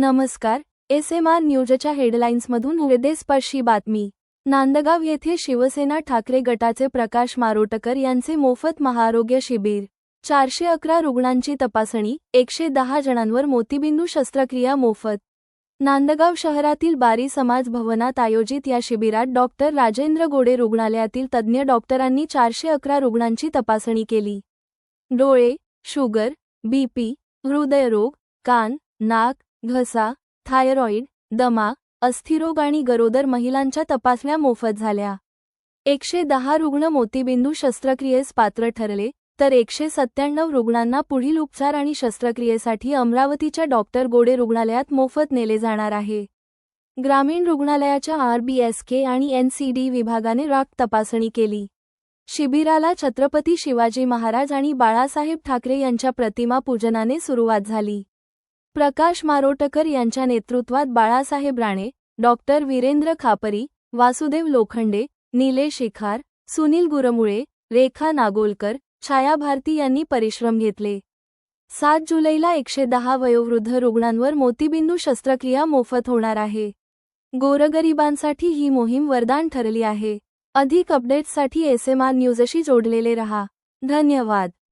नमस्कार S M R न्यूजच्या हेडलाईन्समधून हृदयस्पर्शी बातमी. नांदगाव येथे शिवसेना ठाकरे गटाचे प्रकाश मारोटकर यांचे मोफत महाआरोग्य शिबिर. चारशे अकरा रुग्णांची तपासणी एकशे दहा जणांवर मोतीबिंदू शस्त्रक्रिया मोफत. नांदगाव शहरातील बारी समाज भवनात आयोजित या शिबिरात डॉक्टर राजेंद्र गोडे रुग्णालयातील तज्ज्ञ डॉक्टरांनी चारशे अकरा रुग्णांची तपासणी केली. डोळे शुगर बीपी हृदयरोग कान नाक घसा थायरॉईड दमा अस्थिरोग आणि गरोदर महिलांच्या तपासण्या मोफत झाल्या. एकशे दहा रुग्ण मोतीबिंदू शस्त्रक्रियेस पात्र ठरले तर एकशे सत्त्याण्णव रुग्णांना पुढील उपचार आणि शस्त्रक्रियेसाठी अमरावतीच्या डॉक्टर गोडे रुग्णालयात मोफत नेले जाणार आहे. ग्रामीण रुग्णालयाच्या आरबीएसके आणि एनसीडी विभागाने राख तपासणी केली. शिबिराला छत्रपती शिवाजी महाराज आणि बाळासाहेब ठाकरे यांच्या प्रतिमा पूजनाने सुरुवात झाली. प्रकाश मारोटकर यांच्या नेतृत्वात बाळासाहेब राणे डॉक्टर वीरेंद्र खापरी वासुदेव लोखंडे निले शिखार सुनील गुरमुळे रेखा नागोलकर छाया भारती यांनी परिश्रम घेतले. सात जुलैला एकशे दहा वयोवृद्ध रुग्णांवर मोतीबिंदू शस्त्रक्रिया मोफत होणार आहे. गोरगरिबांसाठी ही मोहीम वरदान ठरली आहे. अधिक अपडेट्ससाठी एस एम आर न्यूजशी जोडलेले रहा. धन्यवाद.